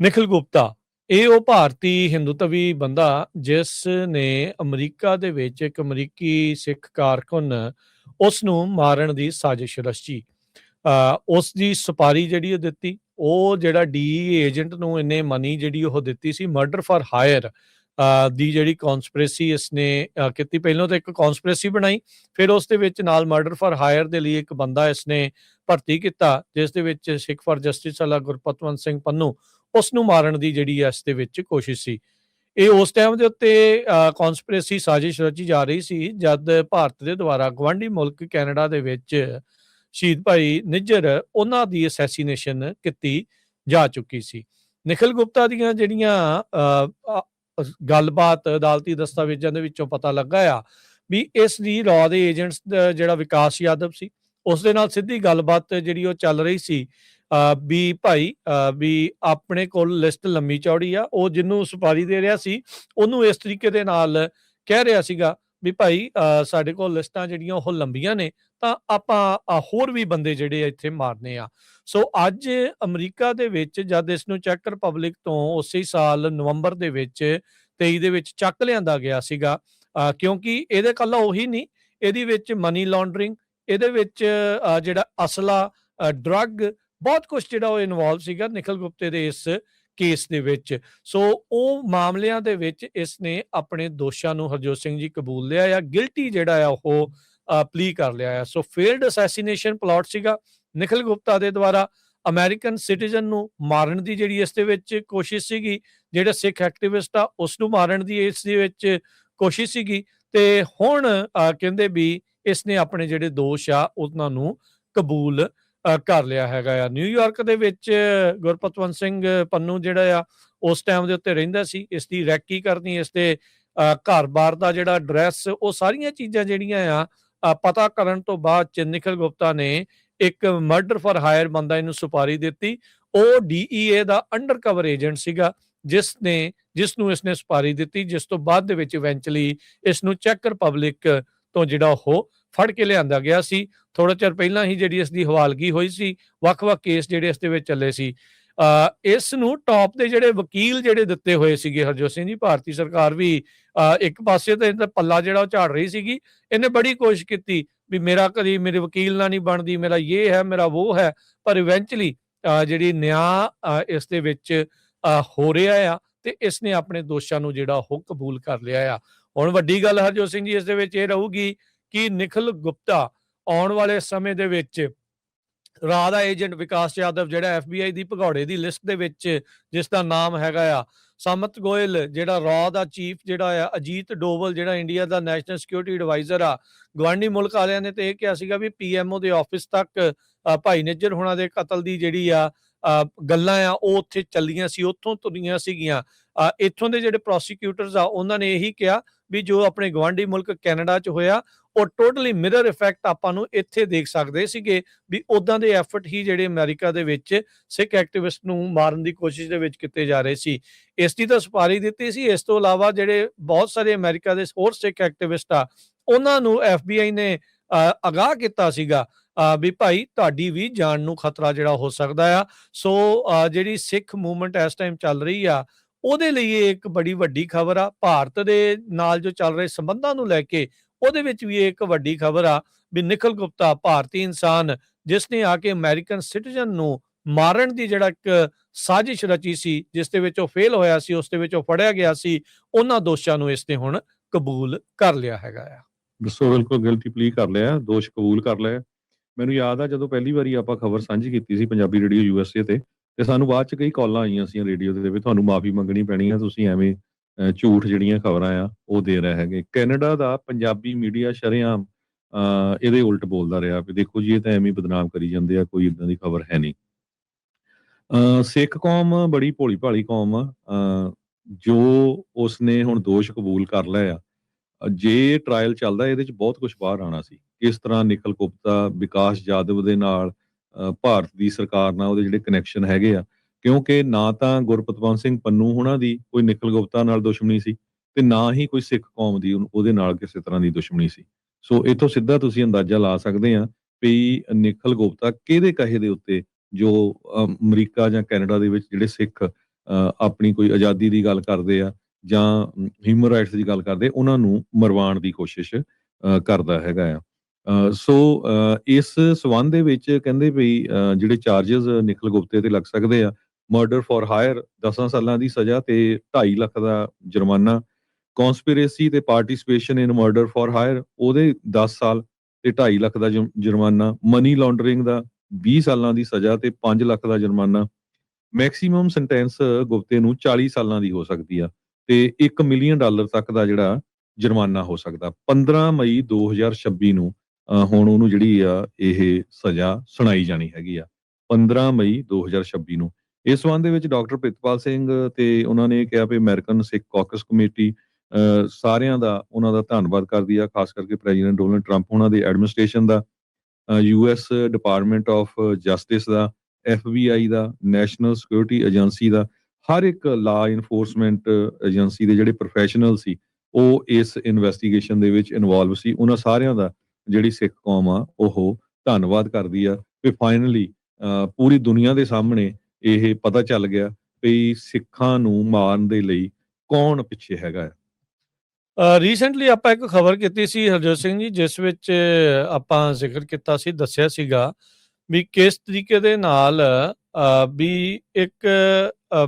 ਨਿਖਿਲ ਗੁਪਤਾ, ਇਹ ਉਹ ਭਾਰਤੀ ਹਿੰਦੂਤਵੀ ਬੰਦਾ ਜਿਸ ਨੇ ਅਮਰੀਕਾ ਦੇ ਵਿੱਚ ਇੱਕ ਅਮਰੀਕੀ ਸਿੱਖ ਕਾਰਕੁਨ ਉਸ ਨੂੰ ਮਾਰਨ ਦੀ ਸਾਜ਼ਿਸ਼ ਰਚੀ। ਅ ਉਸ ਦੀ ਸੁਪਾਰੀ ਜਿਹੜੀ ਉਹ ਦਿੱਤੀ, ਉਹ ਜਿਹੜਾ ਡੀ ਏਜੰਟ ਨੂੰ ਇਹਨੇ ਮਨੀ ਜਿਹੜੀ ਉਹ ਦਿੱਤੀ ਸੀ ਮਰਡਰ ਫਾਰ ਹਾਇਰ ਦੀ ਜਿਹੜੀ ਕਨਸਪੀਰੇਸੀ ਇਸਨੇ ਕੀਤੀ। ਪਹਿਲਾਂ ਤਾਂ ਇੱਕ ਕਨਸਪੀਰੇਸੀ ਬਣਾਈ, ਫਿਰ ਉਸ ਦੇ ਵਿੱਚ ਨਾਲ ਮਰਡਰ ਫਾਰ ਹਾਇਰ ਦੇ ਲਈ ਇੱਕ ਬੰਦਾ ਇਸਨੇ ਭਰਤੀ ਕੀਤਾ ਜਿਸ ਦੇ ਵਿੱਚ ਸਿੱਖ ਫਾਰ ਜਸਟਿਸ ਵਾਲਾ ਗੁਰਪਤਵੰਤ ਸਿੰਘ ਪੰਨੂ ਉਸ ਨੂੰ ਮਾਰਨ ਦੀ ਜਿਹੜੀ ਹੈ ਇਸ ਦੇ ਵਿੱਚ ਕੋਸ਼ਿਸ਼ ਸੀ। ਇਹ ਉਸ ਟਾਈਮ ਦੇ ਉੱਤੇ ਕਨਸਪੀਰੇਸੀ ਸਾਜ਼ਿਸ਼ ਰਚੀ ਜਾ ਰਹੀ ਸੀ ਜਦ ਭਾਰਤ ਦੇ ਦੁਆਰਾ ਗਵਾਂਢੀ ਮੁਲਕ ਕੈਨੇਡਾ ਦੇ ਵਿੱਚ ਸ਼ਹੀਦ ਭਾਈ ਨਿੱਜਰ ਉਹਨਾਂ ਦੀ ਅਸੈਸੀਨੇਸ਼ਨ ਕੀਤੀ ਜਾ ਚੁੱਕੀ ਸੀ। ਨਿਖਿਲ ਗੁਪਤਾ ਦੀਆਂ ਜਿਹੜੀਆਂ ਅ, ਗੱਲਬਾਤ ਅਦਾਲਤੀ ਦਸਤਾਵੇਜ਼ਾਂ ਦੇ ਵਿੱਚੋਂ ਪਤਾ ਲੱਗਾ ਆ ਵੀ ਇਸ ਦੀ ਰॉ ਦੇ ਏਜੰਟਸ ਜਿਹੜਾ ਵਿਕਾਸ ਯਾਦਵ ਸੀ ਉਸ ਦੇ ਨਾਲ ਸਿੱਧੀ ਗੱਲਬਾਤ ਜਿਹੜੀ ਉਹ ਚੱਲ ਰਹੀ ਸੀ ਵੀ ਭਾਈ ਵੀ ਆਪਣੇ ਕੋਲ ਲਿਸਟ ਲੰਮੀ ਚੌੜੀ ਆ, ਉਹ ਜਿਹਨੂੰ ਸੁਪਾਰੀ ਦੇ ਰਿਹਾ ਸੀ, ਉਹਨੂੰ ਇਸ ਤਰੀਕੇ ਦੇ ਨਾਲ ਕਹਿ ਰਿਹਾ ਸੀਗਾ ਵੀ ਭਾਈ ਸਾਡੇ ਕੋਲ ਲਿਸਟਾਂ ਜਿਹੜੀਆਂ ਉਹ ਲੰਬੀਆਂ ਨੇ, ਤਾਂ ਆਪਾਂ ਹੋਰ ਵੀ ਬੰਦੇ ਜਿਹੜੇ ਇੱਥੇ ਮਾਰਨੇ ਆ। ਸੋ ਅੱਜ ਅਮਰੀਕਾ ਦੇ ਵਿੱਚ ਜਦ ਇਸ ਨੂੰ ਚੈੱਕ ਰਿਪਬਲਿਕ ਤੋਂ ਉਸੇ ਸਾਲ ਨਵੰਬਰ ਦੇ ਵਿੱਚ 23 ਦੇ ਵਿੱਚ ਚੱਕ ਲਿਆਂਦਾ ਗਿਆ ਸੀਗਾ ਕਿਉਂਕਿ ਇਹਦੇ ਕੱਲਾ ਉਹੀ ਨਹੀਂ, ਇਹਦੇ ਵਿੱਚ ਮਨੀ ਲਾਂਡਰਿੰਗ ਇਹਦੇ ਵਿੱਚ ਜਿਹੜਾ ਅਸਲਾ ਡਰੱਗ ਬਹੁਤ ਕੁਝ ਜਿਹੜਾ ਉਹ ਇਨਵੋਲਵ ਸੀਗਾ ਨਿਖਿਲ ਗੁਪਤੇ ਦੇ ਇਸ ਕੇਸ ਦੇ ਵਿੱਚ। ਸੋ ਉਹ ਮਾਮਲਿਆਂ ਦੇ ਵਿੱਚ ਇਸ ਨੇ ਆਪਣੇ ਦੋਸ਼ਾਂ ਨੂੰ ਹਰਜੋਤ ਸਿੰਘ ਜੀ ਕਬੂਲ ਲਿਆ ਆ ਗਿਲਟੀ ਜਿਹੜਾ ਆ ਉਹ ਪਲੀ ਕਰ ਲਿਆ ਆ। ਸੋ ਫੇਲਡ ਅਸੈਸੀਨੇਸ਼ਨ ਪਲਾਟ ਸੀਗਾ ਨਿਖਿਲ ਗੁਪਤਾ ਦੇ ਦੁਆਰਾ। ਅਮਰੀਕਨ ਸਿਟੀਜ਼ਨ ਨੂੰ ਮਾਰਨ ਦੀ ਜਿਹੜੀ ਇਸ ਦੇ ਵਿੱਚ ਕੋਸ਼ਿਸ਼ ਸੀਗੀ, ਜਿਹੜਾ ਸਿੱਖ ਐਕਟਿਵਿਸਟ ਆ ਉਸ ਨੂੰ ਮਾਰਨ ਦੀ ਇਸ ਦੇ ਵਿੱਚ ਕੋਸ਼ਿਸ਼ ਸੀਗੀ। ਤੇ ਹੁਣ ਕਹਿੰਦੇ ਵੀ ਇਸ ਨੇ ਆਪਣੇ ਜਿਹੜੇ ਦੋਸ਼ ਆ, ਉਹਨਾਂ ਨੂੰ ਕਬੂਲ ਕਰ ਲਿਆ ਹੈਗਾ ਆ। ਨਿਊਯਾਰਕ ਦੇ ਵਿੱਚ ਗੁਰਪਤਵੰਤ ਸਿੰਘ ਪੰਨੂ ਜਿਹੜਾ ਆ, ਉਸ ਟਾਈਮ ਦੇ ਉੱਤੇ ਰਹਿੰਦਾ ਸੀ। ਇਸ ਦੀ ਰੈਕੀ ਕਰਨੀ ਇਸ ਦੇ ਘਰ-ਬਾਰ ਦਾ ਜਿਹੜਾ ਐਡਰੈਸ ਉਹ ਸਾਰੀਆਂ ਚੀਜ਼ਾਂ ਜਿਹੜੀਆਂ ਆ ਪਤਾ ਕਰਨ ਤੋਂ ਬਾਅਦ ਚ ਨਿਖਿਲ ਗੁਪਤਾ ਨੇ ਇੱਕ ਮਰਡਰ ਫॉर ਹਾਇਰ ਬੰਦਾ ਇਹਨੂੰ ਸੁਪਾਰੀ ਦਿੱਤੀ। ਉਹ ਡੀਈਏ ਦਾ ਅੰਡਰਕਵਰ ਏਜੰਟ ਸੀਗਾ, ਜਿਸ ਨੇ, ਜਿਸ ਨੂੰ ਇਸਨੇ ਸੁਪਾਰੀ ਦਿੱਤੀ, ਜਿਸ ਤੋਂ ਬਾਅਦ ਦੇ ਵਿੱਚ ਇਵੈਂਚੁਅਲੀ ਇਸ ਨੂੰ ਚੈੱਕ ਰਿਪਬਲਿਕ ਤੋਂ ਜਿਹੜਾ ਉਹ ਫੜ ਕੇ ਲਿਆਂਦਾ ਗਿਆ ਸੀ। ਥੋੜਾ ਚਿਰ ਪਹਿਲਾਂ ਹੀ ਜਿਹੜੀ ਇਸ ਦੀ ਹਵਾਲਗੀ ਹੋਈ ਸੀ ਵੱਖ-ਵੱਖ ਕੇਸ ਜਿਹੜੇ ਇਸ ਦੇ ਵਿੱਚ ਚੱਲੇ ਸੀ। ਅ, ਇਸ ਨੂੰ ਟੌਪ ਦੇ ਜਿਹੜੇ ਵਕੀਲ ਜਿਹੜੇ ਦਿੱਤੇ ਹੋਏ ਸੀਗੇ ਹਰਜੋਤ ਸਿੰਘ ਜੀ ਭਾਰਤੀ ਸਰਕਾਰ ਵੀ ਅ, ਇੱਕ ਪਾਸੇ ਤੇ ਇਹਦਾ ਪੱਲਾ ਜਿਹੜਾ ਉਹ ਝਾੜ ਰਹੀ ਸੀਗੀ। ਇਹਨੇ ਬੜੀ ਕੋਸ਼ਿਸ਼ ਕੀਤੀ ਵੀ ਮੇਰਾ ਕਦੀ ਮੇਰੇ ਵਕੀਲ ਨਾਲ ਨਹੀਂ ਬਣਦੀ ਮੇਰਾ ਇਹ ਹੈ ਮੇਰਾ ਉਹ ਹੈ ਪਰ ਇਵੈਂਚੁਅਲੀ ਜਿਹੜੀ ਨਿਆਂ ਅ, ਇਸ ਦੇ ਵਿੱਚ ਅ, ਹੋ ਰਿਹਾ ਆ ਤੇ ਇਸ ਨੇ ਆਪਣੇ ਦੋਸ਼ਾਂ ਨੂੰ ਜਿਹੜਾ ਉਹ ਕਬੂਲ ਕਰ ਲਿਆ ਆ। ਹੁਣ ਵੱਡੀ ਗੱਲ ਹਰਜੋਤ ਸਿੰਘ ਜੀ ਇਸ ਦੇ ਵਿੱਚ ਇਹ ਰਹੂਗੀ ਕਿ ਨਿਖਿਲ ਗੁਪਤਾ ਆਉਣ ਵਾਲੇ ਸਮੇਂ ਦੇ ਵਿੱਚ ਰਾਹ ਦਾ ਏਜੰਟ ਵਿਕਾਸ ਯਾਦਵ, ਜਿਹੜਾ ਐਫਬੀਆਈ ਦੀ ਭਗੌੜੇ ਦੀ ਲਿਸਟ ਦੇ ਵਿੱਚ ਜਿਸ ਦਾ ਨਾਮ ਹੈਗਾ ਆ, ਸਮਤ ਗੋਇਲ, ਜਿਹੜਾ ਰਾਹ ਦਾ ਚੀਫ ਜਿਹੜਾ ਆ, ਅਜੀਤ ਡੋਵਲ, ਜਿਹੜਾ ਇੰਡੀਆ ਦਾ ਨੈਸ਼ਨਲ ਸਿਕਿਉਰਿਟੀ ਐਡਵਾਈਜ਼ਰ ਆ ਗਵਾਂਢੀ ਮੁਲਕ ਵਾਲਿਆਂ ਨੇ ਤੇ ਇਹ ਕਿਹਾ ਸੀਗਾ ਵੀ ਪੀਐਮਓ ਦੇ ਆਫਿਸ ਤੱਕ ਭਾਈ ਨਿੱਜਰ ਹੁਣਾਂ ਦੇ ਕਤਲ ਦੀ ਜਿਹੜੀ ਆ ਗੱਲਾਂ ਆ, ਉਹ ਉੱਥੇ ਚੱਲੀਆਂ ਸੀ, ਉੱਥੋਂ ਤੁਰੀਆਂ ਸੀਗੀਆਂ। ਇੱਥੋਂ ਦੇ ਜਿਹੜੇ ਪ੍ਰੋਸੀਕਿਊਟਰਸ ਆ, ਉਹਨਾਂ ਨੇ ਇਹੀ ਕਿਹਾ ਵੀ ਜੋ ਆਪਣੇ ਗਵਾਂਢੀ ਮੁਲਕ ਕੈਨੇਡਾ 'ਚ ਹੋਇਆ, ਉਹ ਟੋਟਲੀ ਮਿਰਰ ਇਫੈਕਟ ਆਪਾਂ ਨੂੰ ਇੱਥੇ ਦੇਖ ਸਕਦੇ ਸੀਗੇ ਵੀ ਉਦਾਂ ਦੇ ਐਫਰਟ ਹੀ ਜਿਹੜੇ ਅਮਰੀਕਾ ਦੇ ਵਿੱਚ ਸਿੱਖ ਐਕਟਿਵਿਸਟ ਨੂੰ ਮਾਰਨ ਦੀ ਕੋਸ਼ਿਸ਼ ਦੇ ਵਿੱਚ ਕੀਤੇ ਜਾ ਰਹੇ ਸੀ। ਇਸ ਦੀ ਤਾਂ ਸੁਪਾਰੀ ਦਿੱਤੀ ਸੀ। ਇਸ ਤੋਂ ਇਲਾਵਾ ਜਿਹੜੇ ਬਹੁਤ ਸਾਰੇ ਅਮਰੀਕਾ ਦੇ ਹੋਰ ਸਿੱਖ ਐਕਟਿਵਿਸਟ ਆ, ਉਹਨਾਂ ਨੂੰ ਐਫਬੀਆਈ ਨੇ ਅਗਾਹ ਕੀਤਾ ਸੀਗਾ ਵੀ ਭਾਈ ਤੁਹਾਡੀ ਵੀ ਜਾਨ ਨੂੰ ਖਤਰਾ ਜਿਹੜਾ ਹੋ ਸਕਦਾ ਆ। ਸੋ ਜਿਹੜੀ ਸਿੱਖ ਮੂਵਮੈਂਟ ਇਸ ਟਾਈਮ ਚੱਲ ਰਹੀ ਆ ਉਹਦੇ ਲਈ ਇਹ ਇੱਕ ਬੜੀ ਵੱਡੀ ਖਬਰ ਆ, ਭਾਰਤ ਦੇ ਨਾਲ ਜੋ ਚੱਲ ਰਹੇ ਸੰਬੰਧਾਂ ਨੂੰ ਲੈ ਕੇ, ਉਹਦੇ ਵਿੱਚ ਵੀ ਇਹ ਇੱਕ ਵੱਡੀ ਖਬਰ ਆ ਵੀ ਨਿਖਿਲ ਗੁਪਤਾ ਭਾਰਤੀ ਇਨਸਾਨ, ਜਿਸ ਨੇ ਆ ਕੇ ਅਮਰੀਕਨ ਸਿਟੀਜ਼ਨ ਨੂੰ ਮਾਰਨ ਦੀ ਜਿਹੜਾ ਇੱਕ ਸਾਜ਼ਿਸ਼ ਰਚੀ ਸੀ, ਜਿਸ ਦੇ ਵਿੱਚ ਉਹ ਫੇਲ ਹੋਇਆ ਸੀ, ਉਸ ਦੇ ਵਿੱਚ ਉਹ ਫੜਿਆ ਗਿਆ ਸੀ, ਉਹਨਾਂ ਦੋਸ਼ਾਂ ਨੂੰ ਇਸ ਨੇ ਹੁਣ ਕਬੂਲ ਕਰ ਲਿਆ ਹੈਗਾ ਆ। ਦੱਸੋ, ਬਿਲਕੁਲ ਗਿਲਟੀ ਪਲੀ ਕਰ ਲਿਆ, ਦੋਸ਼ ਕਬੂਲ ਕਰ ਲਿਆ। ਮੈਨੂੰ ਯਾਦ ਆ ਜਦੋਂ ਪਹਿਲੀ ਵਾਰੀ ਆਪਾਂ ਖਬਰ ਸਾਂਝੀ ਕੀਤੀ ਸੀ ਪੰਜਾਬੀ ਰੇਡੀਓ ਯੂਐਸਏ ਤੇ ਤੇ ਸਾਨੂੰ ਬਾਅਦ ਚ ਕਈ ਕਾਲਾਂ ਆਈਆਂ ਸੀ ਰੇਡੀਓ ਦੇ ਵੀ ਤੁਹਾਨੂੰ ਮਾਫੀ ਮੰਗਣੀ ਪੈਣੀ ਆ ਤੁਸੀਂ ਐਵੇਂ ਝੂਠ ਜਿਹੜੀਆਂ ਖਬਰਾਂ ਆ ਉਹ ਦੇ ਰਹੇ ਹੈਗੇ। ਕੈਨੇਡਾ ਦਾ ਪੰਜਾਬੀ ਮੀਡੀਆ ਸ਼ਰੇਆਮ ਅਹ, ਇਹਦੇ ਉਲਟ ਬੋਲਦਾ ਰਿਹਾ ਵੀ ਦੇਖੋ ਜੀ ਇਹ ਤਾਂ ਐਵੇਂ ਬਦਨਾਮ ਕਰੀ ਜਾਂਦੇ ਆ ਕੋਈ ਇਦਾਂ ਦੀ ਖਬਰ ਹੈ ਨਹੀਂ। ਸਿੱਖ ਕੌਮ ਬੜੀ ਭੋਲੀ ਭਾਲੀ ਕੌਮ ਆ। ਜੋ ਉਸਨੇ ਹੁਣ ਦੋਸ਼ ਕਬੂਲ ਕਰ ਲਿਆ ਆ ਜੇ ਟ੍ਰਾਇਲ ਚੱਲਦਾ ਇਹਦੇ ਚ ਬਹੁਤ ਕੁਝ ਬਾਹਰ ਆਣਾ ਸੀ। ਕਿਸ ਤਰ੍ਹਾਂ ਨਿਖਲ ਗੁਪਤਾ ਵਿਕਾਸ ਜਾਦਵ ਦੇ ਨਾਲ ਭਾਰਤ ਦੀ ਸਰਕਾਰ ਨਾਲ ਉਹਦੇ ਜਿਹੜੇ ਕਨੈਕਸ਼ਨ ਹੈਗੇ ਆ ਕਿਉਂਕਿ ਨਾ ਤਾਂ ਗੁਰਪਤਵੰਤ ਸਿੰਘ ਪੰਨੂ ਹੋਣਾ ਦੀ ਕੋਈ ਨਿਖਲ ਗੁਪਤਾ ਨਾਲ ਦੁਸ਼ਮਣੀ ਸੀ ਤੇ ਨਾ ਹੀ ਕੋਈ ਸਿੱਖ ਕੌਮ ਦੀ ਉਹਦੇ ਨਾਲ ਕਿਸੇ ਤਰ੍ਹਾਂ ਦੀ ਦੁਸ਼ਮਣੀ ਸੀ। ਸੋ ਇਥੋਂ ਸਿੱਧਾ ਤੁਸੀਂ ਅੰਦਾਜ਼ਾ ਲਾ ਸਕਦੇ ਆ ਵੀ ਨਿਖਲ ਗੁਪਤਾ ਕਿਹਦੇ ਕਹੇ ਦੇ ਉੱਤੇ ਜੋ ਅਮਰੀਕਾ ਜਾਂ ਕੈਨੇਡਾ ਦੇ ਵਿੱਚ ਜਿਹੜੇ ਸਿੱਖ ਅ, ਆਪਣੀ ਕੋਈ ਆਜ਼ਾਦੀ ਦੀ ਗੱਲ ਕਰਦੇ ਆ ਜਾਂ ਹਿਊਮਨ ਰਾਈਟਸ ਦੀ ਗੱਲ ਕਰਦੇ ਉਹਨਾਂ ਨੂੰ ਮਰਵਾਉਣ ਦੀ ਕੋਸ਼ਿਸ਼ ਕਰਦਾ ਹੈਗਾ ਆ। ਸੋ ਇਸ ਸਬੰਧ ਦੇ ਵਿੱਚ ਕਹਿੰਦੇ ਵੀ ਜਿਹੜੇ ਚਾਰजेस ਨਿਕਲ ਗੁਪਤੇ ਤੇ ਲੱਗ ਸਕਦੇ ਆ ਮਰਡਰ ਫॉर ਹਾਇਰ 10 ਸਾਲਾਂ ਦੀ ਸਜ਼ਾ ਤੇ 2.5 ਲੱਖ ਦਾ ਜੁਰਮਾਨਾ ਕਨਸਪੀਰੇਸੀ ਤੇ participation in murder for hire ਉਹਦੇ 10 ਸਾਲ ਤੇ 2.5 ਲੱਖ ਦਾ ਜੁਰਮਾਨਾ ਮਨੀ ਲੌਂਡਰਿੰਗ ਦਾ 20 ਸਾਲਾਂ ਦੀ ਸਜ਼ਾ ਤੇ 5 ਲੱਖ ਦਾ ਜੁਰਮਾਨਾ ਮੈਕਸਿਮਮ ਸੈਂਟੈਂਸ ਗੁਪਤੇ ਨੂੰ 40 ਸਾਲਾਂ ਦੀ ਹੋ ਸਕਦੀ ਆ ਤੇ 1 ਮਿਲੀਅਨ ਡਾਲਰ ਤੱਕ ਦਾ ਜਿਹੜਾ ਜੁਰਮਾਨਾ ਹੋ ਸਕਦਾ 15 ਮਈ 2026 ਨੂੰ ਹੁਣ ਉਹਨੂੰ ਜਿਹੜੀ ਆ ਇਹ ਸਜ਼ਾ ਸੁਣਾਈ ਜਾਣੀ ਹੈਗੀ ਆ 15 ਮਈ 2026 ਨੂੰ। ਇਸ ਸੰਬੰਧ ਦੇ ਵਿੱਚ ਡਾਕਟਰ ਪ੍ਰਿਤਪਾਲ ਸਿੰਘ ਤੇ ਉਹਨਾਂ ਨੇ ਕਿਹਾ ਵੀ ਅਮਰੀਕਨ ਸਿੱਖ ਕਾਕਸ ਕਮੇਟੀ ਅ, ਸਾਰਿਆਂ ਦਾ ਉਹਨਾਂ ਦਾ ਧੰਨਵਾਦ ਕਰਦੀ ਆ ਖਾਸ ਕਰਕੇ ਪ੍ਰੈਜ਼ੀਡੈਂਟ ਡੋਨਲਡ ਟਰੰਪ ਉਹਨਾਂ ਦੇ ਐਡਮਿਨਿਸਟ੍ਰੇਸ਼ਨ ਦਾ ਯੂਐਸ ਡਿਪਾਰਟਮੈਂਟ ਆਫ ਜਸਟਿਸ ਦਾ ਐਫਬੀਆਈ ਦਾ ਨੈਸ਼ਨਲ ਸਿਕਿਉਰਿਟੀ ਏਜੰਸੀ ਦਾ ਹਰ ਇੱਕ ਲਾ ਇਨਫੋਰਸਮੈਂਟ ਏਜੰਸੀ ਦੇ ਜਿਹੜੇ ਪ੍ਰੋਫੈਸ਼ਨਲ ਸੀ ਉਹ ਇਸ ਇਨਵੈਸਟੀਗੇਸ਼ਨ ਦੇ ਵਿੱਚ ਇਨਵੋਲਵ ਸੀ ਉਹਨਾਂ ਸਾਰਿਆਂ ਦਾ ਜਿਹੜੀ ਸਿੱਖ ਕੌਮ ਆ ਉਹ ਧੰਨਵਾਦ ਕਰਦੀ ਆ ਵੀ ਫਾਈਨਲੀ ਪੂਰੀ ਦੁਨੀਆ ਦੇ ਸਾਹਮਣੇ ਇਹ ਪਤਾ ਚੱਲ ਗਿਆ ਵੀ ਸਿੱਖਾਂ ਨੂੰ ਮਾਰਨ ਦੇ ਲਈ ਕੌਣ ਪਿੱਛੇ ਹੈਗਾ ਰੀਸੈਂਟਲੀ ਆਪਾਂ ਇੱਕ ਖਬਰ ਕੀਤੀ ਸੀ ਹਰਜੋਤ ਸਿੰਘ ਜੀ ਜਿਸ ਵਿੱਚ ਆਪਾਂ ਜ਼ਿਕਰ ਕੀਤਾ ਸੀ ਦੱਸਿਆ ਸੀਗਾ ਵੀ ਕਿਸ ਤਰੀਕੇ ਦੇ ਨਾਲ ਅ, ਵੀ ਇੱਕ ਅ,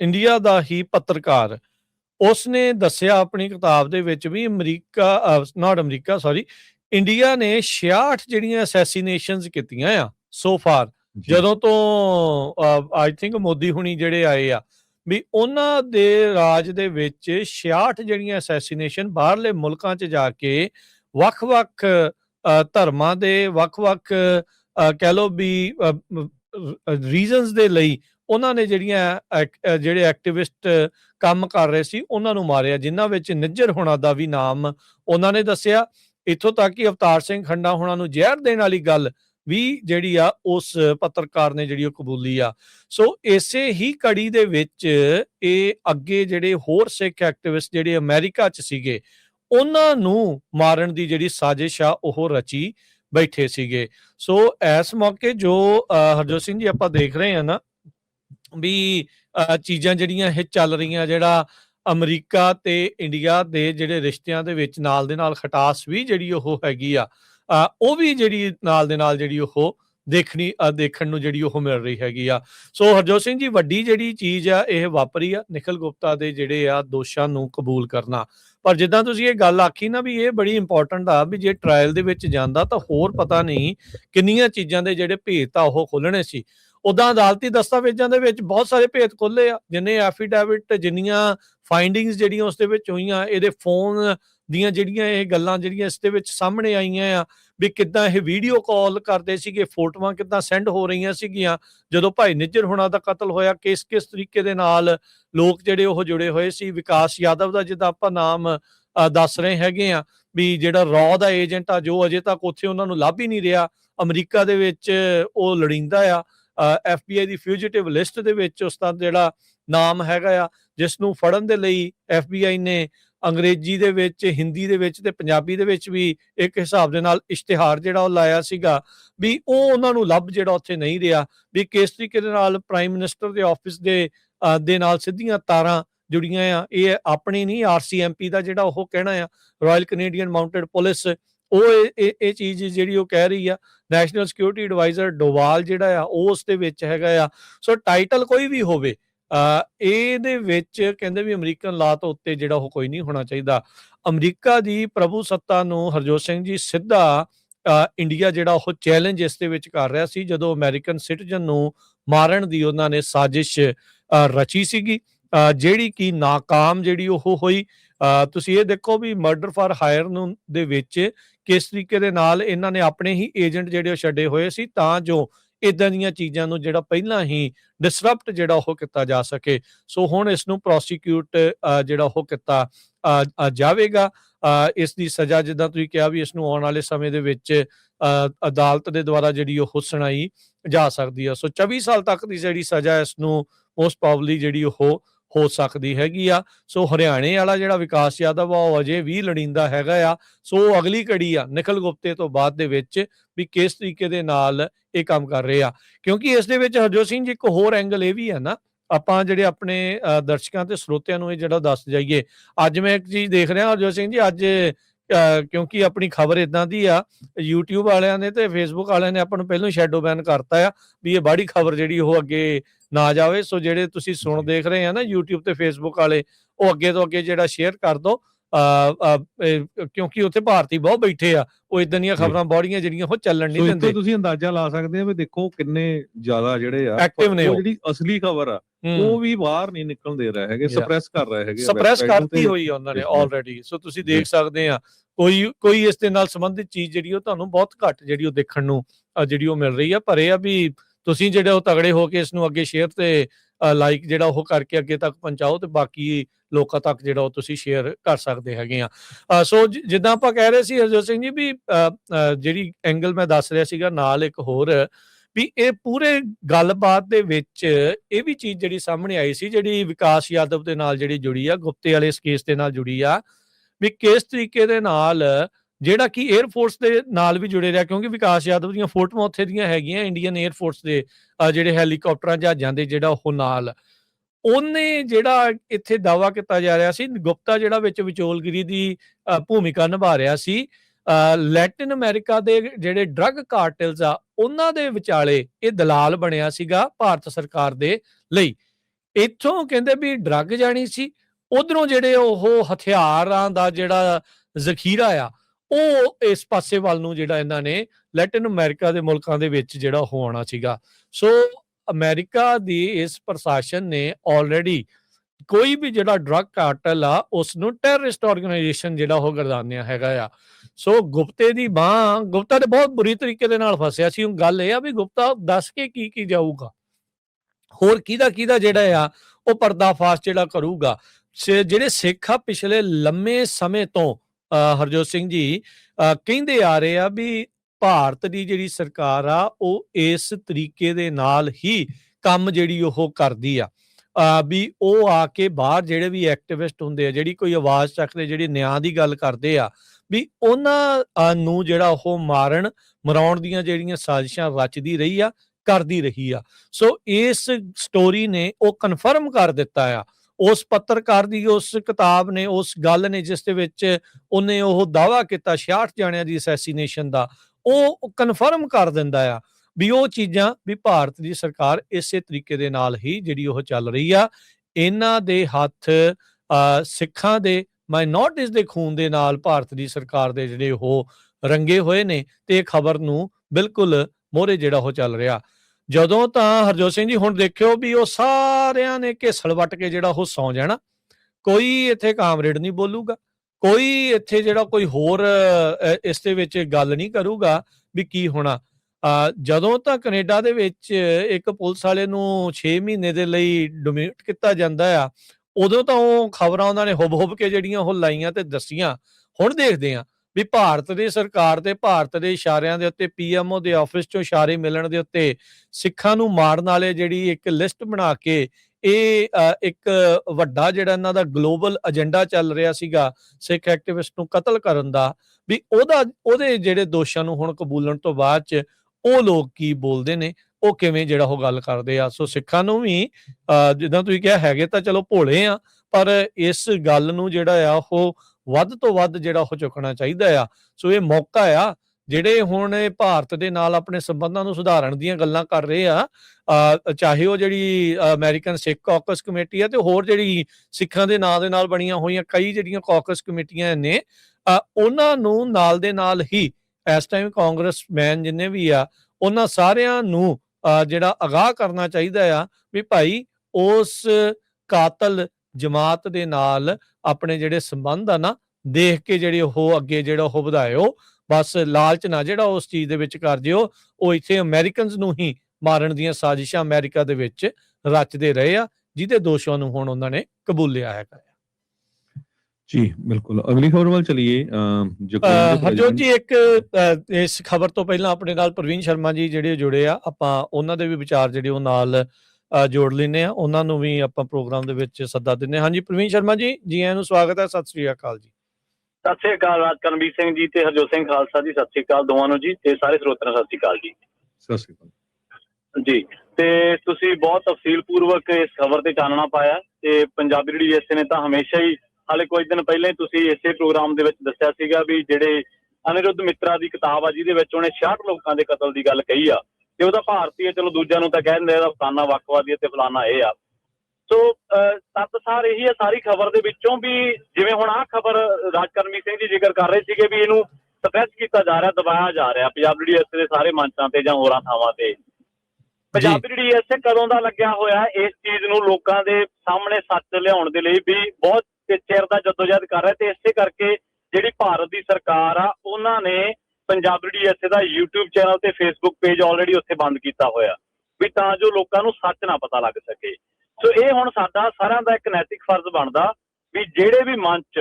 ਇੰਡੀਆ ਦਾ ਹੀ ਪੱਤਰਕਾਰ ਉਸਨੇ ਦੱਸਿਆ ਆਪਣੀ ਕਿਤਾਬ ਦੇ ਵਿੱਚ ਵੀ America not America sorry India ਨੇ 66 ਜਿਹੜੀਆਂ ਅਸੈਸੀਨੇਸ਼ਨਸ ਕੀਤੀਆਂ ਆ ਸੋ ਫਾਰ ਜਦੋਂ ਤੋਂ ਆਈ ਥਿੰਕ ਮੋਦੀ ਹੁਣੀ ਜਿਹੜੇ ਆਏ ਆ ਵੀ ਉਹਨਾਂ ਦੇ ਰਾਜ ਦੇ ਵਿੱਚ 66 ਜਿਹੜੀਆਂ ਅਸੈਸੀਨੇਸ਼ਨ ਬਾਹਰਲੇ ਮੁਲਕਾਂ 'ਚ ਜਾ ਕੇ ਵੱਖ-ਵੱਖ ਧਰਮਾਂ ਦੇ ਵੱਖ-ਵੱਖ ਕਹਿ ਲਓ ਵੀ ਰੀਜ਼ਨਸ ਦੇ ਲਈ ਉਹਨਾਂ ਨੇ ਜਿਹੜੀਆਂ ਜਿਹੜੇ ਐਕਟਿਵਿਸਟ ਕੰਮ ਕਰ ਰਹੇ ਸੀ ਉਹਨਾਂ ਨੂੰ ਮਾਰਿਆ ਜਿਨ੍ਹਾਂ ਵਿੱਚ ਨਿੱਜਰ ਹੋਣਾ ਦਾ ਵੀ ਨਾਮ ਉਹਨਾਂ ਨੇ ਦੱਸਿਆ। ਇੱਥੋਂ ਤੱਕ ਕਿ ਅਵਤਾਰ ਸਿੰਘ ਖੰਡਾ ਹੋਣਾ ਨੂੰ ਜ਼ਹਿਰ ਦੇਣ ਵਾਲੀ ਗੱਲ ਵੀ ਜਿਹੜੀ ਆ ਉਸ ਪੱਤਰਕਾਰ ਨੇ ਜਿਹੜੀ ਉਹ ਕਬੂਲੀ ਆ। ਸੋ ਇਸੇ ਹੀ ਕੜੀ ਦੇ ਵਿੱਚ ਇਹ ਅੱਗੇ ਜਿਹੜੇ ਹੋਰ ਸਿੱਖ ਐਕਟਿਵਿਸਟ ਜਿਹੜੇ ਅਮਰੀਕਾ 'ਚ ਸੀਗੇ ਉਹਨਾਂ ਨੂੰ ਮਾਰਨ ਦੀ ਜਿਹੜੀ ਸਾਜ਼ਿਸ਼ ਆ ਉਹ ਰਚੀ ਬੈਠੇ ਸੀਗੇ। ਸੋ ਇਸ ਮੌਕੇ ਜੋ ਅ, ਹਰਜੋਤ ਸਿੰਘ ਜੀ ਆਪਾਂ ਦੇਖ ਰਹੇ ਹਾਂ ਨਾ ਵੀ ਅ, ਚੀਜ਼ਾਂ ਜਿਹੜੀਆਂ ਇਹ ਚੱਲ ਰਹੀਆਂ ਜਿਹੜਾ ਅਮਰੀਕਾ ਤੇ ਇੰਡੀਆ ਦੇ ਜਿਹੜੇ ਰਿਸ਼ਤਿਆਂ ਦੇ ਵਿੱਚ ਨਾਲ ਦੇ ਨਾਲ ਖਟਾਸ ਵੀ ਜਿਹੜੀ ਉਹ ਹੈਗੀ ਆ ਉਹ ਵੀ ਜਿਹੜੀ ਨਾਲ ਦੇ ਨਾਲ ਜਿਹੜੀ ਉਹ ਦੇਖਣੀ ਦੇਖਣ ਨੂੰ ਜਿਹੜੀ ਉਹ ਮਿਲ ਰਹੀ ਹੈਗੀ ਆ। ਸੋ ਹਰਜੋਤ ਸਿੰਘ ਜੀ, ਵੱਡੀ ਜਿਹੜੀ ਚੀਜ਼ ਆ, ਇਹ ਵਾਪਰੀ ਆ ਨਿਖਲ ਗੁਪਤਾ ਦੇ ਜਿਹੜੇ ਆ ਦੋਸ਼ਾਂ ਨੂੰ ਕਬੂਲ ਕਰਨਾ। ਪਰ ਜਿੱਦਾਂ ਤੁਸੀਂ ਇਹ ਗੱਲ ਆਖੀ ਨਾ ਵੀ ਇਹ ਬੜੀ ਇੰਪੋਰਟੈਂਟ ਆ ਵੀ ਜੇ ਟ੍ਰਾਇਲ ਦੇ ਵਿੱਚ ਜਾਂਦਾ ਤਾਂ ਹੋਰ ਪਤਾ ਨਹੀਂ ਕਿੰਨੀਆਂ ਚੀਜ਼ਾਂ ਦੇ ਜਿਹੜੇ ਭੇਤ ਆ ਉਹ ਖੋਲਣੇ ਸੀ। ਉਦਾਂ ਅਦਾਲਤੀ ਦਸਤਾਵੇਜ਼ਾਂ ਦੇ ਵਿੱਚ ਬਹੁਤ ਸਾਰੇ ਭੇਤ ਖੁੱਲੇ ਆ, ਜਿੰਨੇ ਐਫੀਡੈਵਿਟ ਜਿੰਨੀਆਂ ਫਾਈਂਡਿੰਗਸ ਜਿਹੜੀਆਂ ਉਸ ਦੇ ਵਿੱਚ ਹੋਈਆਂ, ਇਹਦੇ ਫੋਨ ਦੀਆਂ ਜਿਹੜੀਆਂ ਇਹ ਗੱਲਾਂ ਜਿਹੜੀਆਂ ਇਸ ਦੇ ਵਿੱਚ ਸਾਹਮਣੇ ਆਈਆਂ ਆ, ਵੀ ਕਿੱਦਾਂ ਇਹ ਵੀਡੀਓ ਕਾਲ ਕਰਦੇ ਸੀਗੇ, ਫੋਟੋਆਂ ਕਿੱਦਾਂ ਸੈਂਡ ਹੋ ਰਹੀਆਂ ਸੀਗੀਆਂ, ਜਦੋਂ ਭਾਈ ਨਿੱਜਰ ਹੁਣਾਂ ਦਾ ਕਤਲ ਹੋਇਆ, ਕਿਸ ਕਿਸ ਤਰੀਕੇ ਦੇ ਨਾਲ ਲੋਕ ਜਿਹੜੇ ਉਹ ਜੁੜੇ ਹੋਏ ਸੀ, ਵਿਕਾਸ ਯਾਦਵ ਦਾ ਜਿੱਦਾਂ ਆਪਾਂ ਨਾਮ ਦੱਸ ਰਹੇ ਹੈਗੇ ਆ, ਵੀ ਜਿਹੜਾ ਰੌ ਦਾ ਏਜੰਟ ਆ, ਜੋ ਅਜੇ ਤੱਕ ਉੱਥੇ ਉਹਨਾਂ ਨੂੰ ਲੱਭ ਹੀ ਨਹੀਂ ਰਿਹਾ, ਅਮਰੀਕਾ ਦੇ ਵਿੱਚ ਉਹ ਲੜਿੰਦਾ ਆ ਐਫਬੀਆਈ ਦੀ ਫਿਊਜੀਟਿਵ ਲਿਸਟ ਦੇ ਵਿੱਚ ਉਸ ਦਾ ਜਿਹੜਾ ਨਾਮ ਹੈਗਾ ਆ ਜਿਸ ਨੂੰ ਫੜਨ ਦੇ ਲਈ ਐਫਬੀਆਈ ਨੇ ਅੰਗਰੇਜ਼ੀ ਦੇ ਵਿੱਚ, ਹਿੰਦੀ ਦੇ ਵਿੱਚ ਤੇ ਪੰਜਾਬੀ ਦੇ ਵਿੱਚ ਵੀ ਇੱਕ ਹਿਸਾਬ ਦੇ ਨਾਲ ਇਸ਼ਤਿਹਾਰ ਜਿਹੜਾ ਉਹ ਲਾਇਆ ਸੀਗਾ ਵੀ ਉਹ ਉਹਨਾਂ ਨੂੰ ਲੱਭ ਜਿਹੜਾ ਉੱਥੇ ਨਹੀਂ ਰਿਹਾ, ਵੀ ਕਿਸ ਤਰੀਕੇ ਦੇ ਨਾਲ ਪ੍ਰਾਈਮ ਮਿਨਿਸਟਰ ਦੇ ਆਫਿਸ ਦੇ ਦੇ ਨਾਲ ਸਿੱਧੀਆਂ ਤਾਰਾਂ ਜੁੜੀਆਂ ਆ, ਇਹ ਆਪਣੀ ਨਹੀਂ ਆਰਸੀਐਮਪੀ ਦਾ ਜਿਹੜਾ ਉਹ ਕਹਿਣਾ ਆ ਰਾਇਲ ਕੈਨੇਡੀਅਨ ਮਾਊਂਟਡ ਪੁਲਿਸ ਉਹ ਇਹ- ਇਹ ਚੀਜ਼ ਜਿਹੜੀ ਉਹ ਕਹਿ ਰਹੀ ਆ ਨੈਸ਼ਨਲ ਸਿਕਿਉਰਿਟੀ ਐਡਵਾਈਜ਼ਰ ਡੋਵਾਲ ਜਿਹੜਾ ਆ, ਉਹ ਉਸ ਦੇ ਵਿੱਚ ਹੈਗਾ ਆ। ਸੋ ਟਾਈਟਲ ਕੋਈ ਵੀ ਹੋਵੇ ਇਹਦੇ ਵਿੱਚ ਕਹਿੰਦੇ ਵੀ ਅਮਰੀਕਨ ਲਾ ਤੋਂ ਉੱਤੇ ਜਿਹੜਾ ਉਹ ਕੋਈ ਨਹੀਂ ਹੋਣਾ ਚਾਹੀਦਾ। ਅਮਰੀਕਾ ਦੀ ਪ੍ਰਭੂ ਸੱਤਾ ਨੂੰ ਹਰਜੋਤ ਸਿੰਘ ਜੀ ਸਿੱਧਾ ਇੰਡੀਆ ਜਿਹੜਾ ਉਹ ਚੈਲੰਜ ਇਸ ਦੇ ਵਿੱਚ ਕਰ ਰਿਹਾ ਸੀ, ਜਦੋਂ ਅਮਰੀਕਨ ਸਿਟੀਜ਼ਨ ਨੂੰ ਮਾਰਨ ਦੀ ਉਹਨਾਂ ਨੇ ਸਾਜ਼ਿਸ਼ ਰਚੀ ਸੀਗੀ। ਜਿਹੜੀ ਕਿ ਨਾਕਾਮ ਜਿਹੜੀ ਉਹ ਹੋਈ ਤੁਸੀਂ ਇਹ ਦੇਖੋ ਵੀ ਮਰਡਰ ਫਾਰ ਹਾਇਰ ਨੂੰ ਦੇ ਵਿੱਚ ਕਿਸ ਤਰੀਕੇ ਦੇ ਨਾਲ ਇਹਨਾਂ ਨੇ ਆਪਣੇ ਹੀ ਏਜੰਟ ਜਿਹੜੇ ਉਹ ਛੱਡੇ ਹੋਏ ਸੀ ਤਾਂ ਜੋ ਇਦਾਂ ਦੀਆਂ ਚੀਜ਼ਾਂ ਨੂੰ ਜਿਹੜਾ ਪਹਿਲਾਂ ਹੀ ਡਿਸਰਪਟ ਜਿਹੜਾ ਉਹ ਕੀਤਾ ਜਾ ਸਕੇ। ਸੋ ਹੁਣ ਇਸ ਨੂੰ ਪ੍ਰੋਸੀਕਿਊਟ ਜਿਹੜਾ ਉਹ ਕੀਤਾ ਜਾਵੇਗਾ। ਅ, ਇਸ ਦੀ ਸਜ਼ਾ ਜਿੱਦਾਂ ਤੁਸੀਂ ਕਿਹਾ ਵੀ ਇਸ ਨੂੰ ਆਉਣ ਵਾਲੇ ਸਮੇਂ ਦੇ ਵਿੱਚ ਅ, ਅਦਾਲਤ ਦੇ ਦੁਆਰਾ ਜਿਹੜੀ ਉਹ ਸੁਣਾਈ ਜਾ ਸਕਦੀ ਹੈ ਸੋ 24 ਸਾਲ ਤੱਕ ਦੀ ਜਿਹੜੀ ਸਜ਼ਾ ਇਸ ਨੂੰ ਮੋਸਟ ਪ੍ਰੋਬਬਲੀ ਜਿਹੜੀ ਉਹ ਹੋ ਸਕਦੀ ਹੈਗੀ ਆ। ਸੋ ਹਰਿਆਣੇ ਵਾਲਾ ਜਿਹੜਾ ਵਿਕਾਸ ਯਾਦਵ ਆ ਉਹ ਅਜੇ ਵੀ ਲੜਿੰਦਾ ਹੈਗਾ ਆ। ਸੋ ਉਹ ਅਗਲੀ ਕੜੀ ਆ ਨਿਖਲ ਗੁਪਤੇ ਤੋਂ ਬਾਅਦ ਦੇ ਵਿੱਚ ਵੀ ਕਿਸ ਤਰੀਕੇ ਦੇ ਨਾਲ ਇਹ ਕੰਮ ਕਰ ਰਹੇ ਆ। ਕਿਉਂਕਿ ਇਸ ਦੇ ਵਿੱਚ ਹਰਜੋਤ ਸਿੰਘ ਜੀ ਇੱਕ ਹੋਰ ਐਂਗਲ ਇਹ ਵੀ ਆ ਨਾ ਆਪਾਂ ਜਿਹੜੇ ਆਪਣੇ ਅ, ਦਰਸ਼ਕਾਂ ਤੇ ਸਰੋਤਿਆਂ ਨੂੰ ਇਹ ਜਿਹੜਾ ਦੱਸ ਜਾਈਏ। ਅੱਜ ਮੈਂ ਇੱਕ ਚੀਜ਼ ਦੇਖ ਰਿਹਾ ਹਰਜੋਤ ਸਿੰਘ ਜੀ ਅੱਜ ਅ, ਕਿਉਂਕਿ ਆਪਣੀ ਖਬਰ ਇਦਾਂ ਦੀ ਆ YouTube ਵਾਲਿਆਂ ਨੇ ਤੇ Facebook ਵਾਲਿਆਂ ਨੇ ਆਪਾਂ ਨੂੰ ਪਹਿਲਾਂ ਸ਼ੈਡੋ ਬੈਨ ਕਰਤਾ ਆ ਵੀ ਇਹ ਬਾੜੀ ਖਬਰ ਜਿਹੜੀ ਉਹ ਅੱਗੇ ਨਾ ਜਾਵੇ ਸੋ ਜਿਹੜੇ ਤੁਸੀਂ ਸੁਣ। ਦੇਖ ਰਹੇ ਆ ਨਾ YouTube ਤੇ Facebook ਵਾਲੇ ਉਹ ਅੱਗੇ ਤੋਂ ਅੱਗੇ ਜਿਹੜਾ ਸ਼ੇਅਰ ਕਰ ਦਿਓ ਕਿਉਂਕਿ ਉੱਥੇ ਭਾਰਤੀ ਬਹੁਤ ਬੈਠੇ ਆ ਉਹ ਇਦਾਂ ਦੀਆਂ। ਖਬਰਾਂ ਬੌੜੀਆਂ ਜਿਹੜੀਆਂ ਉਹ ਚੱਲਣ ਸੋ ਨਹੀਂ ਦਿੰਦੇ ਤੁਸੀਂ ਅੰਦਾਜ਼ਾ ਲਾ ਸਕਦੇ ਆ ਵੀ ਦੇਖੋ ਕਿੰਨੇ ਜ਼ਿਆਦਾ ਜਿਹੜੇ ਆ ਉਹ। ਜਿਹੜੀ ਅਸਲੀ ਖਬਰ ਆ। ਉਹ ਵੀ ਬਾਹਰ ਨਹੀਂ ਨਿਕਲਣ ਦੇ ਰਹੇ ਹੈਗੇ. ਸਪਰੈਸ ਕਰ ਰਹੇ ਹੈਗੇ ਸਪਰੈਸ ਕਰਤੀ ਹੋਈ ਉਹਨਾਂ ਨੇ। ਆਲਰੇਡੀ ਸੋ ਤੁਸੀਂ। ਦੇਖ ਸਕਦੇ ਆ ਕੋਈ ਕੋਈ ਇਸ ਦੇ ਨਾਲ ਸੰਬੰਧਿਤ ਚੀਜ਼ ਜਿਹੜੀ ਉਹ ਤੁਹਾਨੂੰ ਬਹੁਤ ਘੱਟ ਜਿਹੜੀ ਉਹ ਦੇਖਣ ਨੂੰ ਜਿਹੜੀ ਉਹ ਮਿਲ ਰਹੀ ਆ ਪਰ ਇਹ ਆ ਵੀ ਤੁਸੀਂ ਜਿਹੜੇ ਉਹ ਤਗੜੇ ਹੋ ਕੇ ਇਸ ਨੂੰ ਅੱਗੇ ਸ਼ੇਅਰ ਤੇ ਲਾਈਕ ਜਿਹੜਾ ਉਹ ਕਰਕੇ ਅੱਗੇ ਤੱਕ ਪਹੁੰਚਾਓ ਤੇ ਬਾਕੀ ਲੋਕਾਂ ਤੱਕ ਜਿਹੜਾ ਉਹ ਤੁਸੀਂ ਸ਼ੇਅਰ ਕਰ ਸਕਦੇ ਹੈਗੇ ਆ। ਸੋ ਜਿੱਦਾਂ ਆਪਾਂ ਕਹਿ ਰਹੇ ਸੀ ਹਰਜੋਤ ਸਿੰਘ ਜੀ ਵੀ ਅ, ਜਿਹੜੀ ਐਂਗਲ ਮੈਂ ਦੱਸ ਰਿਹਾ ਸੀਗਾ ਨਾਲ ਇੱਕ ਹੋਰ ਵੀ ਇਹ ਪੂਰੇ ਗੱਲਬਾਤ ਦੇ ਵਿੱਚ ਇਹ ਵੀ ਚੀਜ਼ ਜਿਹੜੀ ਸਾਹਮਣੇ ਆਈ ਸੀ ਜਿਹੜੀ ਵਿਕਾਸ ਯਾਦਵ ਦੇ ਨਾਲ ਜਿਹੜੀ ਜੁੜੀ ਆ ਗੁਪਤੇ ਵਾਲੇ ਇਸ ਕੇਸ ਦੇ ਨਾਲ ਜੁੜੀ ਆ ਵੀ ਕਿਸ ਤਰੀਕੇ ਦੇ ਨਾਲ ਜਿਹੜਾ ਕਿ 에ਅਰ ਫੋਰਸ ਦੇ ਨਾਲ ਵੀ ਜੁੜੇ ਰਿਹਾ ਕਿਉਂਕਿ ਵਿਕਾਸ ਯਾਦਵ ਦੀਆਂ ਫੋਟੋਆਂ ਉੱਥੇ ਦੀਆਂ ਹੈਗੀਆਂ ਇੰਡੀਅਨ 에ਅਰ ਫੋਰਸ ਦੇ ਜਿਹੜੇ ਹੈਲੀਕਾਪਟਰਾਂ ਜਹਾਜ਼ਾਂ ਦੇ ਜਿਹੜਾ ਉਹ ਨਾਲ। ਉਹਨੇ ਜਿਹੜਾ ਇੱਥੇ ਦਾਵਾ ਕੀਤਾ ਜਾ ਰਿਹਾ ਸੀ ਗੁਪਤਾ ਜਿਹੜਾ ਵਿੱਚ ਵਿਚੋਲਗਿਰੀ ਦੀ ਭੂਮਿਕਾ ਨਿਭਾ ਰਿਹਾ ਸੀ ਅ, ਲੈਟਿਨ ਅਮਰੀਕਾ ਦੇ ਜਿਹੜੇ ਡਰੱਗ ਕਾਰਟਲਸ ਆ ਉਹਨਾਂ ਦੇ ਵਿਚਾਲੇ ਇਹ ਦਲਾਲ ਬਣਿਆ ਸੀਗਾ ਭਾਰਤ ਸਰਕਾਰ ਦੇ ਲਈ। ਇੱਥੋਂ ਕਹਿੰਦੇ ਵੀ ਡਰੱਗ ਜਾਣੀ ਸੀ ਉਧਰੋਂ ਜਿਹੜੇ ਉਹ ਹਥਿਆਰਾਂ ਦਾ ਜਿਹੜਾ ਜ਼ਖੀਰਾ ਆ ਉਹ ਇਸ ਪਾਸੇ ਵੱਲ ਨੂੰ ਜਿਹੜਾ ਇਹਨਾਂ ਨੇ ਲੈਟਿਨ ਅਮਰੀਕਾ ਦੇ ਮੁਲਕਾਂ ਦੇ ਵਿੱਚ ਜਿਹੜਾ ਉਹ ਆਉਣਾ ਸੀਗਾ। ਸੋ ਅਮਰੀਕਾ ਦੀ ਇਸ ਪ੍ਰਸ਼ਾਸਨ ਨੇ ਆਲਰੇਡੀ ਕੋਈ ਵੀ ਜਿਹੜਾ ਡਰੱਗ ਕਾਰਟਲ ਆ ਉਸ ਨੂੰ ਟੈਰਰਿਸਟ ਆਰਗੇਨਾਈਜੇਸ਼ਨ ਜਿਹੜਾ ਉਹ ਗਰਦਾਨਿਆ ਹੈਗਾ ਆ। ਸੋ ਗੁਪਤੇ ਦੀ ਬਾਹ, ਗੁਪਤਾ ਤੇ ਬਹੁਤ ਬੁਰੀ ਤਰੀਕੇ ਦੇ ਨਾਲ ਫਸਿਆ ਸੀ। ਹੁਣ ਗੱਲ ਇਹ ਆ ਵੀ ਗੁਪਤਾ ਦੱਸ ਕੇ ਕੀ ਕੀ ਜਾਊਗਾ? ਹੋਰ ਕਿਹਦਾ ਕਿਹਦਾ ਜਿਹੜਾ ਆ, ਉਹ ਪਰਦਾਫਾਸ਼ ਜਿਹੜਾ ਕਰੂਗਾ? ਸੇ- ਜਿਹੜੇ ਸਿੱਖ ਆ ਪਿਛਲੇ ਲੰਮੇ ਸਮੇਂ ਤੋਂ ਹਰਜੋਤ ਸਿੰਘ ਜੀ ਅ, ਕਹਿੰਦੇ ਆ ਰਹੇ ਆ ਵੀ ਭਾਰਤ ਦੀ ਜਿਹੜੀ ਸਰਕਾਰ ਆ ਉਹ ਇਸ ਤਰੀਕੇ ਦੇ ਨਾਲ ਹੀ ਕੰਮ ਜਿਹੜੀ ਉਹ ਕਰਦੀ ਆ। ਵੀ ਉਹ ਆ ਕੇ ਬਾਹਰ ਜਿਹੜੇ ਵੀ ਐਕਟਿਵਿਸਟ ਹੁੰਦੇ ਆ ਜਿਹੜੀ ਕੋਈ ਆਵਾਜ਼ ਚੱਕਦੇ ਜਿਹੜੀ ਨਿਆਂ ਦੀ ਗੱਲ ਕਰਦੇ ਆ ਵੀ ਉਹਨਾਂ ਨੂੰ ਜਿਹੜਾ ਉਹ ਮਾਰਨ ਮਰਾਉਣ ਦੀਆਂ ਜਿਹੜੀਆਂ ਸਾਜ਼ਿਸ਼ਾਂ ਰਚਦੀ ਰਹੀ ਆ ਕਰਦੀ ਰਹੀ ਆ। ਸੋ ਇਸ ਸਟੋਰੀ ਨੇ ਉਹ ਕਨਫਰਮ ਕਰ ਦਿੱਤਾ ਆ ਉਸ ਪੱਤਰਕਾਰ ਦੀ ਉਸ ਕਿਤਾਬ ਨੇ ਉਸ ਗੱਲ ਨੇ ਜਿਸ ਦੇ ਵਿੱਚ ਉਹਨੇ ਉਹ ਦਾਵਾ ਕੀਤਾ 66 ਜਣਿਆਂ ਦੀ ਅਸੈਸੀਨੇਸ਼ਨ ਦਾ ਉਹ ਕਨਫਰਮ ਕਰ ਦਿੰਦਾ ਆ ਵੀ ਉਹ ਚੀਜ਼ਾਂ ਵੀ ਭਾਰਤ ਦੀ ਸਰਕਾਰ ਇਸੇ ਤਰੀਕੇ ਦੇ ਨਾਲ ਹੀ ਜਿਹੜੀ ਉਹ ਚੱਲ ਰਹੀ ਆ ਇਹਨਾਂ ਦੇ ਹੱਥ ਅ, ਸਿੱਖਾਂ ਦੇ ਮਾਈਨੋਰਟੀਜ਼ ਦੇ ਖੂਨ ਦੇ ਨਾਲ ਭਾਰਤ ਦੀ ਸਰਕਾਰ ਦੇ ਜਿਹੜੇ ਉਹ ਰੰਗੇ ਹੋਏ ਨੇ ਤੇ ਇਹ ਖਬਰ ਨੂੰ ਬਿਲਕੁਲ ਮੋਰੇ ਜਿਹੜਾ ਉਹ ਚੱਲ ਰਿਹਾ। ਜਦੋਂ ਤਾਂ ਹਰਜੋਤ ਸਿੰਘ ਜੀ ਹੁਣ ਦੇਖਿਓ ਵੀ ਉਹ ਸਾਰਿਆਂ ਨੇ ਘੇਸਲ ਵੱਟ ਕੇ ਜਿਹੜਾ ਉਹ ਸੌ ਜਾਣਾ ਕੋਈ ਇੱਥੇ ਕਾਮਰੇਡ ਨਹੀਂ ਬੋਲੂਗਾ ਕੋਈ ਇੱਥੇ ਜਿਹੜਾ ਕੋਈ ਹੋਰ ਅ, ਇਸ ਦੇ ਵਿੱਚ ਗੱਲ ਨਹੀਂ ਕਰੂਗਾ ਵੀ ਕੀ ਹੋਣਾ। ਅ, ਜਦੋਂ ਤਾਂ ਕੈਨੇਡਾ ਦੇ ਵਿੱਚ ਇੱਕ ਪੁਲਿਸ ਵਾਲੇ ਨੂੰ 6 ਮਹੀਨੇ ਦੇ ਲਈ ਡੋਮਿਟ ਕੀਤਾ ਜਾਂਦਾ ਆ ਉਦੋਂ ਤਾਂ ਉਹ ਖਬਰਾਂ ਉਹਨਾਂ ਨੇ ਹੁਬ-ਹੁਬ ਕੇ ਜਿਹੜੀਆਂ ਉਹ ਲਾਈਆਂ ਤੇ ਦੱਸੀਆਂ ਹੁਣ ਦੇਖਦੇ ਆ ਵੀ ਭਾਰਤ ਦੀ ਸਰਕਾਰ ਤੇ ਭਾਰਤ ਦੇ ਇਸ਼ਾਰਿਆਂ ਦੇ ਉੱਤੇ ਪੀਐਮਓ ਦੇ ਆਫਿਸ ਚੋਂ ਇਸ਼ਾਰੇ ਮਿਲਣ ਦੇ ਉੱਤੇ ਸਿੱਖਾਂ ਨੂੰ ਮਾਰਨ ਵਾਲੇ ਜਿਹੜੀ ਇੱਕ ਲਿਸਟ ਬਣਾ ਕੇ ਇਹ ਇੱਕ ਵੱਡਾ ਜਿਹੜਾ ਇਹਨਾਂ ਦਾ ਗਲੋਬਲ ਏਜੰਡਾ ਚੱਲ ਰਿਹਾ ਸੀਗਾ ਸਿੱਖ ਐਕਟਿਵਿਸਟ ਨੂੰ ਕਤਲ ਕਰਨ ਦਾ ਵੀ ਉਹਦਾ ਉਹਦੇ ਜਿਹੜੇ ਦੋਸ਼ਾਂ ਨੂੰ ਹੁਣ ਕਬੂਲਣ ਤੋਂ ਬਾਅਦ ਚ ਉਹ ਲੋਕ ਕੀ ਬੋਲਦੇ ਨੇ ਉਹ ਕਿਵੇਂ ਜਿਹੜਾ ਉਹ ਗੱਲ ਕਰਦੇ ਆ। ਸੋ ਸਿੱਖਾਂ ਨੂੰ ਵੀ ਅ, ਜਿੱਦਾਂ ਤੁਸੀਂ ਕਿਹਾ ਹੈਗੇ ਤਾਂ ਚਲੋ ਭੋਲੇ ਆ ਪਰ ਇਸ ਗੱਲ ਨੂੰ ਜਿਹੜਾ ਆ ਉਹ ਵੱਧ ਤੋਂ ਵੱਧ ਜਿਹੜਾ ਉਹ ਚੁੱਕਣਾ ਚਾਹੀਦਾ ਆ। ਸੋ ਇਹ ਮੌਕਾ ਆ ਜਿਹੜੇ ਹੁਣ ਭਾਰਤ ਦੇ ਨਾਲ ਆਪਣੇ ਸੰਬੰਧਾਂ ਨੂੰ ਸੁਧਾਰਨ ਦੀਆਂ ਗੱਲਾਂ ਕਰ ਰਹੇ ਆ ਚਾਹੇ ਉਹ ਜਿਹੜੀ ਅਮਰੀਕਨ ਸਿੱਖ ਕਾਕਸ ਕਮੇਟੀ ਆ ਤੇ ਹੋਰ ਜਿਹੜੀ ਸਿੱਖਾਂ ਦੇ ਨਾਂ ਦੇ ਨਾਲ ਬਣੀਆਂ ਹੋਈਆਂ ਕਈ ਜਿਹੜੀਆਂ ਕਾਕਸ ਕਮੇਟੀਆਂ ਨੇ ਅ, ਉਹਨਾਂ ਨੂੰ ਨਾਲ ਦੇ ਨਾਲ ਹੀ ਇਸ ਟਾਈਮ ਕਾਂਗਰਸਮੈਨ ਜਿੰਨੇ ਵੀ ਆ ਉਹਨਾਂ ਸਾਰਿਆਂ ਨੂੰ ਅ, ਜਿਹੜਾ ਅਗਾਹ ਕਰਨਾ ਚਾਹੀਦਾ ਆ ਵੀ ਭਾਈ ਉਸ ਕਾਤਲ ਜਮਾਤ ਦੇ ਨਾਲ ਆਪਣੇ ਜਿਹੜੇ ਸੰਬੰਧ ਆ ਨਾ ਦੇਖ ਕੇ ਜਿਹੜੇ ਉਹ ਅੱਗੇ ਜਿਹੜਾ ਉਹ ਵਧਾਇਓ। ਬਸ ਲਾਲਚ ਨਾ ਜਿਹੜਾ ਉਸ ਚੀਜ਼ ਦੇ ਵਿੱਚ ਕਰ ਜਿਓ ਉਹ ਇੱਥੇ ਅਮਰੀਕਨਸ ਨੂੰ ਹੀ ਮਾਰਨ ਦੀਆਂ ਸਾਜ਼ਿਸ਼ਾਂ ਅਮਰੀਕਾ ਦੇ ਵਿੱਚ ਰਚਦੇ ਰਹੇ ਆ ਜਿਹਦੇ ਦੋਸ਼ਾਂ ਨੂੰ ਹੁਣ ਉਹਨਾਂ ਨੇ ਕਬੂਲਿਆ ਹੈਗਾ ਜੀ ਬਿਲਕੁਲ। ਅਗਲੀ ਖਬਰ ਵੱਲ ਚਲੀਏ ਹਰਜੋਤ ਜੀ। ਇੱਕ ਇਸ ਖਬਰ ਤੋਂ ਪਹਿਲਾਂ ਆਪਣੇ ਨਾਲ ਪ੍ਰਵੀਨ ਸ਼ਰਮਾ ਜੀ ਜਿਹੜੇ ਜੁੜੇ ਆ ਆਪਾਂ ਉਹਨਾਂ ਦੇ ਵੀ ਵਿਚਾਰ ਜਿਹੜੇ ਉਹ ਨਾਲ ਜੋੜ ਲੈਨੇ ਆ ਉਹਨਾਂ ਨੂੰ ਵੀ ਆਪਾਂ ਪ੍ਰੋਗਰਾਮ ਦੇ ਵਿੱਚ ਸੱਦਾ ਦਿੰਨੇ ਹਾਂ। ਹਾਂਜੀ ਪ੍ਰਵੀਨ ਸ਼ਰਮਾ ਜੀ ਜੀ ਆਇਆਂ ਨੂੰ ਸਵਾਗਤ ਹੈ। ਸਤਿ ਸ੍ਰੀ ਅਕਾਲ ਜੀ। ਸਤਿ ਸ੍ਰੀ ਅਕਾਲ ਰਾਜ ਕਰਨਵੀਰ ਸਿੰਘ ਜੀ ਤੇ ਹਰਜੋਤ ਸਿੰਘ ਖਾਲਸਾ ਜੀ। ਸਤਿ ਸ੍ਰੀ ਅਕਾਲ ਦੋਵਾਂ ਨੂੰ ਜੀ ਤੇ ਸਾਰੇ ਸਰੋਤਿਆਂ ਨੂੰ ਸਤਿ ਸ੍ਰੀ ਅਕਾਲ ਜੀ। ਸਤਿ ਸ਼੍ਰੀ ਅਕਾਲ। ਜੀ ਤੇ ਤੁਸੀਂ ਬਹੁਤ ਤਫਸੀਲਪੂਰਵਕ ਇਸ ਖਬਰ ਤੇ ਚਾਨਣਾ ਪਾਇਆ ਤੇ ਪੰਜਾਬੀ ਰੇਡੀਓ ਜੈਸੇ ਨੇ ਤਾਂ ਹਮੇਸ਼ਾ ਹੀ ਹਾਲੇ ਕੁਝ ਦਿਨ ਪਹਿਲਾਂ ਹੀ ਤੁਸੀਂ ਇਸੇ ਪ੍ਰੋਗਰਾਮ ਦੇ ਵਿੱਚ ਦੱਸਿਆ ਸੀਗਾ ਵੀ ਜਿਹੜੇ ਅਨਿਰੁੱਧ ਮਿੱਤਰਾ ਦੀ ਕਿਤਾਬ ਆ ਜਿਹਦੇ ਵਿੱਚ ਉਹਨੇ 66 ਲੋਕਾਂ ਦੇ ਕਤਲ ਦੀ ਗੱਲ ਕਹੀ ਆ। ਤੇ ਉਹਦਾ ਭਾਰਤੀ ਹੈ ਚਲੋ ਦੂਜਿਆਂ ਨੂੰ ਤਾਂ ਕਹਿ ਦਿੰਦੇ ਆ ਫਲਾਨਾ ਵੱਖਵਾਦੀ ਹੈ ਤੇ ਫਲਾਨਾ ਇਹ ਆ। ਸੋ ਤੱਤ ਸਾਰ ਇਹੀ ਹੈ ਸਾਰੀ ਖਬਰ ਦੇ ਵਿੱਚੋਂ ਵੀ ਜਿਵੇਂ ਹੁਣ ਆਹ ਖਬਰ ਰਾਜਕਰਮੀ ਸਿੰਘ ਜੀ ਜ਼ਿਕਰ ਕਰ ਰਹੇ ਸੀਗੇ ਵੀ ਇਹਨੂੰ ਸਪਰੈਸ ਕੀਤਾ ਜਾ ਰਿਹਾ ਦਬਾਇਆ ਜਾ ਰਿਹਾ ਪੰਜਾਬ ਰੇਡੀਓ ਐਸ ਦੇ ਸਾਰੇ ਮੰਚਾਂ ਤੇ ਜਾਂ ਹੋਰਾਂ ਥਾਵਾਂ ਤੇ। ਪੰਜਾਬੀ ਰੇਡੀਓ ਐਸ ਕਦੋਂ ਦਾ ਲੱਗਿਆ ਹੋਇਆ ਇਸ ਚੀਜ਼ ਨੂੰ ਲੋਕਾਂ ਦੇ ਸਾਹਮਣੇ ਸੱਚ ਲਿਆਉਣ ਦੇ ਲਈ ਵੀ ਬਹੁਤ ਚਿਰ ਦਾ ਜਦੋਜਹਿਦ ਕਰ ਰਿਹਾ ਤੇ ਇਸੇ ਕਰਕੇ ਜਿਹੜੀ ਭਾਰਤ ਦੀ ਸਰਕਾਰ ਆ ਉਹਨਾਂ ਨੇ ਪੰਜਾਬ ਰੇਡੀਓ ਐਸ ਦਾ YouTube ਚੈਨਲ ਤੇ Facebook ਪੇਜ ਆਲਰੇਡੀ ਉੱਥੇ ਬੰਦ ਕੀਤਾ ਹੋਇਆ। ਵੀ ਤਾਂ ਜੋ ਲੋਕਾਂ ਨੂੰ ਸੱਚ ਨਾ ਪਤਾ ਲੱਗ ਸਕੇ। ਸੋ ਇਹ ਹੁਣ ਸਾਡਾ ਸਾਰਿਆਂ ਦਾ ਇੱਕ ਨੈਤਿਕ ਫਰਜ਼ ਬਣਦਾ ਵੀ ਜਿਹੜੇ ਵੀ ਮੰਚ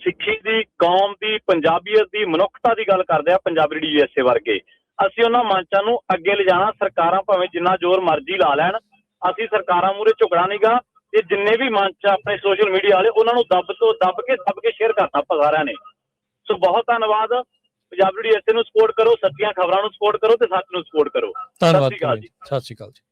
ਸਿੱਖੀ ਦੀ, ਕੌਮ ਦੀ, ਪੰਜਾਬੀਅਤ ਦੀ, ਮਨੁੱਖਤਾ ਦੀ ਗੱਲ ਕਰਦੇ ਆ ਪੰਜਾਬੀ ਰੇਡੀਓ ਯੂਐਸਏ ਵਰਗੇ, ਅਸੀਂ ਉਹਨਾਂ ਮੰਚਾਂ ਨੂੰ ਅੱਗੇ ਲਿਜਾਣਾ, ਸਰਕਾਰਾਂ ਭਾਵੇਂ ਜਿੰਨਾ ਜ਼ੋਰ ਮਰਜ਼ੀ ਲਾ ਲੈਣ, ਅਸੀਂ ਸਰਕਾਰਾਂ ਮੂਹਰੇ ਝੁਕਣਾ ਨਹੀਂਗਾ ਤੇ ਜਿੰਨੇ ਵੀ ਮੰਚ ਆਪਣੇ ਸੋਸ਼ਲ ਮੀਡੀਆ ਵਾਲੇ, ਉਹਨਾਂ ਨੂੰ ਦੱਬ ਤੋਂ ਦੱਬ ਕੇ ਦੱਬ ਕੇ ਸ਼ੇਅਰ ਕਰਤਾ ਆਪਾਂ ਸਾਰਿਆਂ ਨੇ। ਸੋ ਬਹੁਤ ਧੰਨਵਾਦ। ਪੰਜਾਬੀ ਰੇਡੀਓ ਯੂਐਸਏ ਨੂੰ ਸਪੋਰਟ ਕਰੋ ਸੱਚੀਆਂ ਖਬਰਾਂ ਨੂੰ ਸਪੋਰਟ ਕਰੋ ਤੇ ਸੱਚ ਨੂੰ ਸਪੋਰਟ ਕਰੋ। ਧੰਨਵਾਦ ਸਤਿ ਸ਼੍ਰੀ ਅਕਾਲ ਜੀ ਸਤਿ ਸ਼੍ਰੀ ਅਕਾਲ ਜੀ।